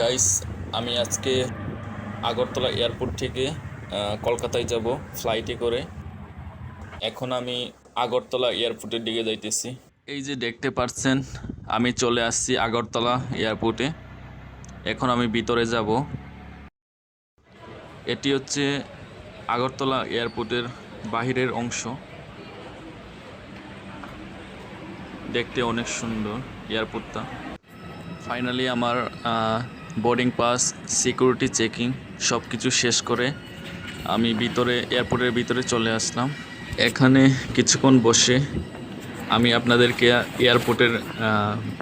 Guys আমি আজকে Agartala airport থেকে কলকাতায় যাব ফ্লাইটে করে। এখন আমি আগরতলা এয়ারপোর্টের দিকে যাইতেছি। এই যে দেখতে পাচ্ছেন আমি চলে আসছি আগরতলা এয়ারপোর্টে। এখন আমি ভিতরে যাব। এটি হচ্ছে আগরতলা এয়ারপোর্টের বাহিরের অংশ। দেখতে অনেক সুন্দর এয়ারপোর্টটা। ফাইনালি আমার বোর্ডিং পাস সিকিউরিটি চেকিং সব কিছু শেষ করে আমি ভিতরে এয়ারপোর্টের ভিতরে চলে আসলাম। এখানে কিছুক্ষণ বসে আমি আপনাদেরকে এয়ারপোর্টের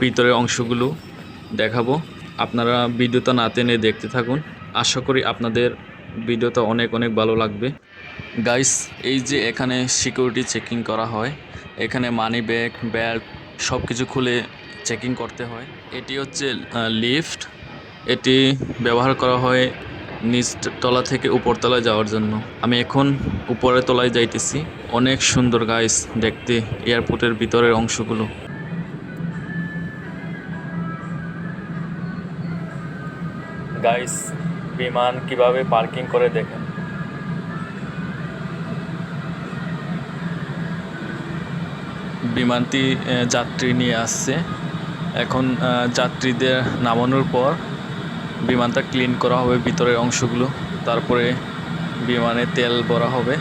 ভিতরের অংশগুলো দেখাবো। আপনারা ভিডিওটা না টেনে দেখতে থাকুন। আশা করি আপনাদের ভিডিওটা অনেক অনেক ভালো লাগবে। গাইস এই যে এখানে সিকিউরিটি চেকিং করা হয়, এখানে মানি ব্যাগ ব্যাল্ট সব কিছু খুলে চেকিং করতে হয়। এটি হচ্ছে লিফট এটি ব্যবহার করা হয় নিচ তলা থেকে উপরতলায় যাওয়ার জন্য। আমি এখন উপরের তলায় যাইতেছি। অনেক সুন্দর গাইস দেখতে এয়ারপোর্টের ভিতরের অংশগুলো। গাইস বিমান কীভাবে পার্কিং করে দেখেন। বিমানটি যাত্রী নিয়ে আসছে। এখন যাত্রীদের নামানোর পর বিমানটা ক্লিন করা হবে, ভিতরের অংশগুলো। তারপরে বিমানে তেল ভরা হবে।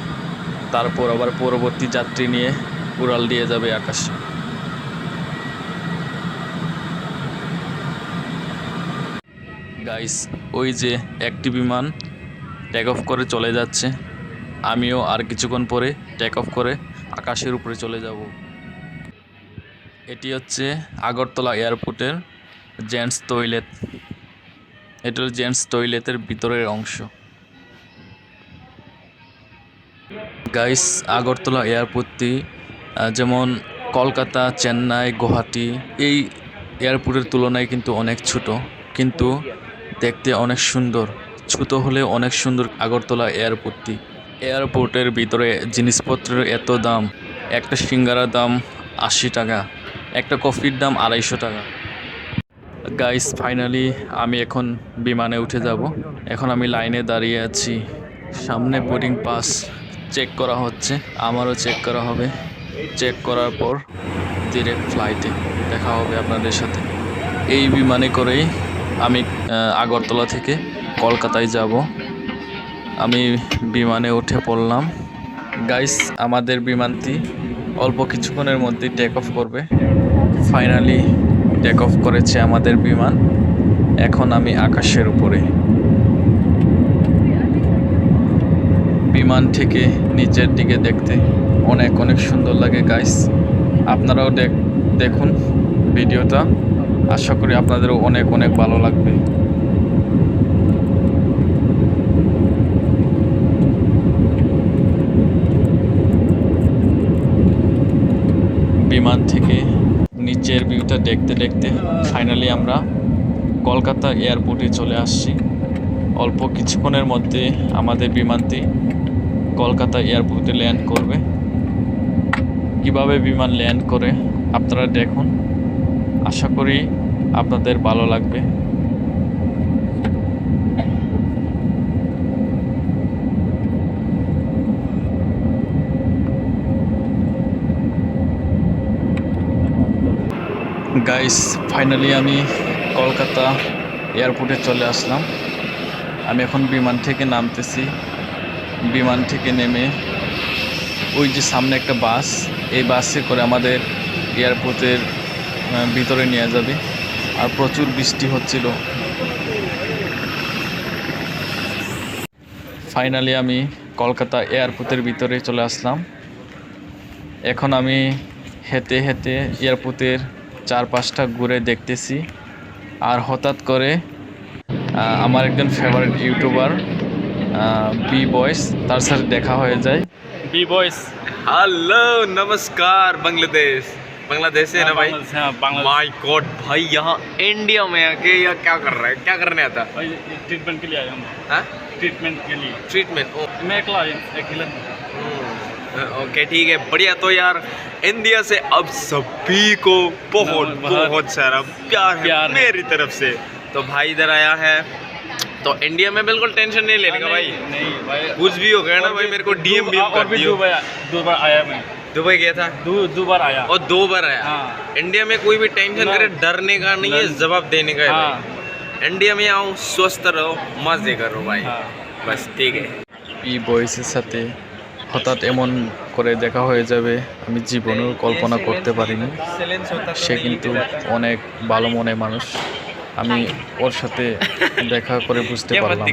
তারপর আবার পরবর্তী যাত্রী নিয়ে উড়াল দিয়ে যাবে আকাশে। গাইস ওই যে একটি বিমান টেক অফ করে চলে যাচ্ছে। আমিও আর কিছুক্ষণ পরে টেক অফ করে আকাশের উপরে চলে যাব। এটি হচ্ছে আগরতলা এয়ারপোর্টের জেন্টস টয়লেট। এটা হলো জেন্টস টয়লেটের ভিতরের অংশ। গাইস আগরতলা এয়ারপোর্টটি যেমন কলকাতা, চেন্নাই, গুয়াহাটি, এই এয়ারপোর্টের তুলনায় কিন্তু অনেক ছোট। কিন্তু দেখতে অনেক সুন্দর। ছোট হলেও অনেক সুন্দর আগরতলা এয়ারপোর্টটি এয়ারপোর্টের ভিতরে জিনিসপত্রের এত দাম। একটা সিঙ্গারার দাম আশি টাকা। একটা কফির দাম আড়াইশো টাকা। গাইস ফাইনালি আমি এখন বিমানে উঠে যাব। এখন আমি লাইনে দাঁড়িয়ে আছি। সামনে বোর্ডিং পাস চেক করা হচ্ছে। আমারও চেক করা হবে। চেক করার পর ডিরেক্ট ফ্লাইটে দেখা হবে আপনাদের সাথে। এই বিমানে করেই আমি আগরতলা থেকে কলকাতায় যাব। আমি বিমানে উঠে পড়লাম। গাইস আমাদের বিমানটি অল্প কিছুক্ষণের মধ্যেই টেক অফ করবে। ফাইনালি টেক অফ করেছে আমাদের বিমান। এখন আমি আকাশের উপরে। বিমান থেকে নিচের দিকে দেখতে অনেক অনেক সুন্দর লাগে গাইস আপনারাও দেখ দেখুন ভিডিওটা। আশা করি আপনাদেরও অনেক অনেক ভালো লাগবে বিমান থেকে নিচের ভিউটা দেখতে দেখতে ফাইনালি আমরা কলকাতা এয়ারপোর্টে চলে আসছি। অল্প কিছুক্ষণের মধ্যে আমাদের বিমানটি কলকাতা এয়ারপোর্টে ল্যান্ড করবে। কীভাবে বিমান ল্যান্ড করে আপনারা দেখুন। আশা করি আপনাদের ভালো লাগবে। গাইস ফাইনালি আমি কলকাতা এয়ারপোর্টে চলে আসলাম। আমি এখন বিমান থেকে নামতেছি। বিমান থেকে নেমে ওই যে সামনে একটা বাস, এই বাসে করে আমাদের এয়ারপোর্টের ভিতরে নিয়ে যাবে। আর প্রচুর বৃষ্টি হচ্ছিল। ফাইনালি আমি কলকাতা এয়ারপোর্টের ভিতরে চলে আসলাম। এখন আমি হেঁটে হেঁটে এয়ারপোর্টের চারপাশটা ঘুরে দেখতেছি আর হঠাৎ করে আহ, আমার একজন ফেভারিট ইউটিউবার বি বয়েস তার সাথে দেখা হয়ে যায় বি বয়েস हेलो नमस्कार बांग्लादेश बांग्लादेश से है ना भाई बांग्लादेश माय गॉड भाई यहाँ इंडिया में आके यह क्या कर रहा है क्या करने आता भाई ट्रीटमेंट के लिए आया हूँ है ट्रीटमेंट के लिए ट्रीटमेंट ओ मैं अकेला अकेला ओके ठीक है बढ़िया। तो यार इंडिया से अब सभी को बहुत बहुत सारा प्यार है प्यार मेरी तरफ़ से। तो भाई इधर आया है। तो इंडिया में बिल्कुल टेंशन नहीं लेने का भाई। नहीं भाई। कुछ भी हो गया ना भाई मेरे को डीएम भी कर दियो। दो बार आया मैं। दुबई गया था? दो दो बार आया। और दो बार आया? हाँ। इंडिया में कोई भी टेंशन करे डरने का नहीं है जवाब देने का है हाँ। इंडिया में आओ स्वस्थ रहो मज़े करो भाई। हाँ। बस ठीक है। ई बॉय से सते। হঠাৎ এমন করে দেখা হয়ে যাবে আমি জীবনেও কল্পনা করতে পারিনি। সে কিন্তু অনেক ভালো মনে মানুষ। আমি ওর সাথে দেখা করে বুঝতে পারলাম।